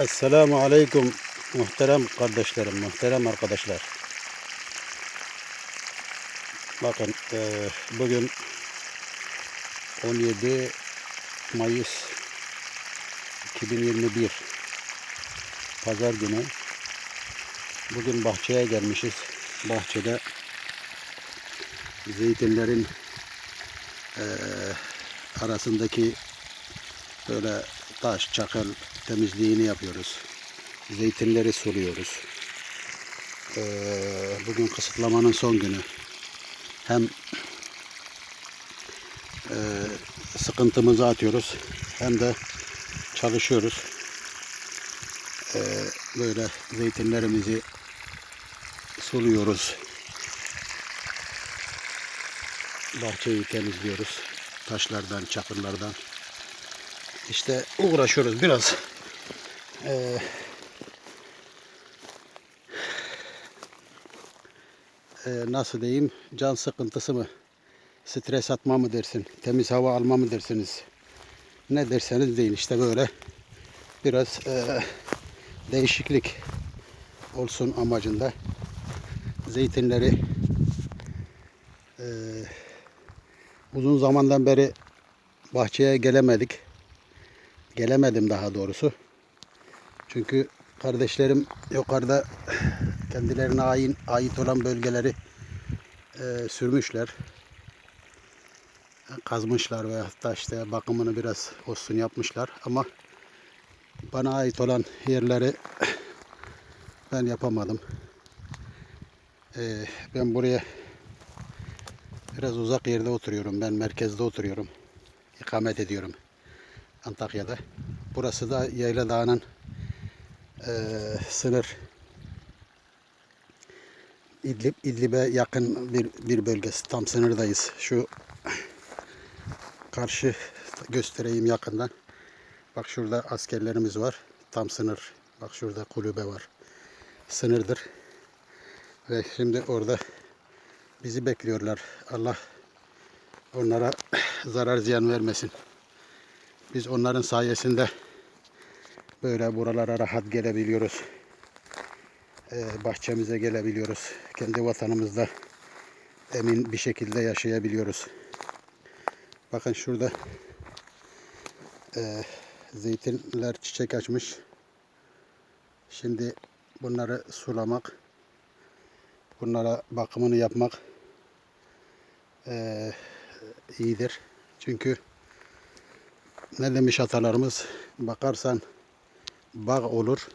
Esselamu Aleyküm muhterem kardeşlerim, muhterem arkadaşlar. Bakın eee, bugün 17 Mayıs 2021 Pazar günü. Bugün bahçeye gelmişiz. Bahçede zeytinlerin eee, arasındaki böyle taş, çakıl temizliğini yapıyoruz. Zeytinleri suluyoruz. Ee, bugün kısıtlamanın son günü. Hem e, sıkıntımızı atıyoruz hem de çalışıyoruz. Ee, böyle zeytinlerimizi suluyoruz. Bahçeyi temizliyoruz. Taşlardan, çakıllardan. İşte uğraşıyoruz biraz. Ee, e, nasıl diyeyim? Can sıkıntısı mı? Stres atma mı dersin? Temiz hava alma mı dersiniz? Ne derseniz deyin işte böyle biraz e, değişiklik olsun amacında zeytinleri e, uzun zamandan beri bahçeye gelemedik. Gelemedim daha doğrusu. Çünkü kardeşlerim yukarıda kendilerine ait, ait olan bölgeleri e, sürmüşler. Kazmışlar ve hatta işte bakımını biraz olsun yapmışlar ama bana ait olan yerleri ben yapamadım. E, ben buraya biraz uzak yerde oturuyorum. Ben merkezde oturuyorum. İkamet ediyorum. Antakya'da. Burası da Yayla Dağı'nın eee, sınır İdlib, İdlib'e yakın bir, bir bölgesi. Tam sınırdayız. Şu karşı göstereyim yakından. Bak şurada askerlerimiz var. Tam sınır. Bak şurada kulübe var. Sınırdır. Ve şimdi orada bizi bekliyorlar. Allah onlara zarar ziyan vermesin. Biz onların sayesinde böyle buralara rahat gelebiliyoruz. Ee, bahçemize gelebiliyoruz. Kendi vatanımızda emin bir şekilde yaşayabiliyoruz. Bakın şurada e, zeytinler çiçek açmış. Şimdi bunları sulamak, bunlara bakımını yapmak e, iyidir. Çünkü ne demiş atalarımız? Bakarsan bağ olur.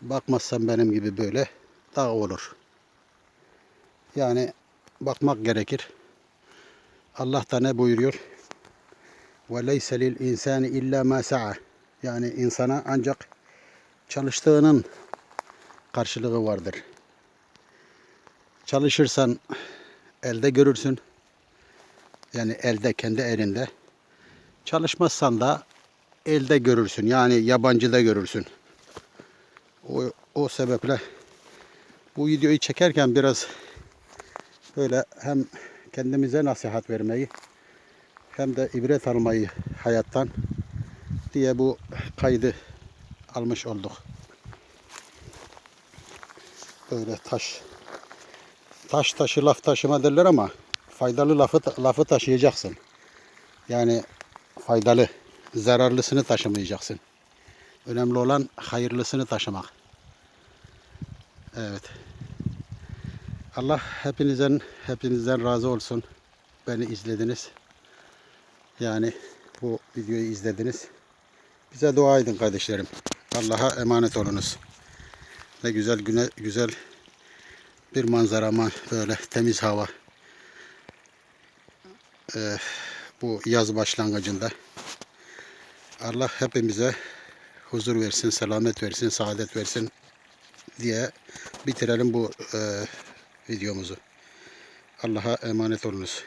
Bakmazsan benim gibi böyle dağ olur. Yani bakmak gerekir. Allah da ne buyuruyor? Lil insani illa ma sa'a. Yani insana ancak çalıştığının karşılığı vardır. Çalışırsan elde görürsün. Yani elde kendi elinde. Çalışmazsan da elde görürsün. Yani yabancıda görürsün. O, o sebeple bu videoyu çekerken biraz böyle hem kendimize nasihat vermeyi hem de ibret almayı hayattan diye bu kaydı almış olduk. Böyle taş taş taşı laf taşıma derler ama faydalı lafı lafı taşıyacaksın. Yani faydalı, zararlısını taşımayacaksın. Önemli olan hayırlısını taşımak. Evet. Allah hepinizden hepinizden razı olsun. Beni izlediniz. Yani bu videoyu izlediniz. Bize dua edin kardeşlerim. Allah'a emanet olunuz. Ne güzel güne güzel bir manzara ama böyle temiz hava. Ee, bu yaz başlangıcında. Allah hepimize huzur versin, selamet versin, saadet versin diye bitirelim bu e, videomuzu. Allah'a emanet olunuz.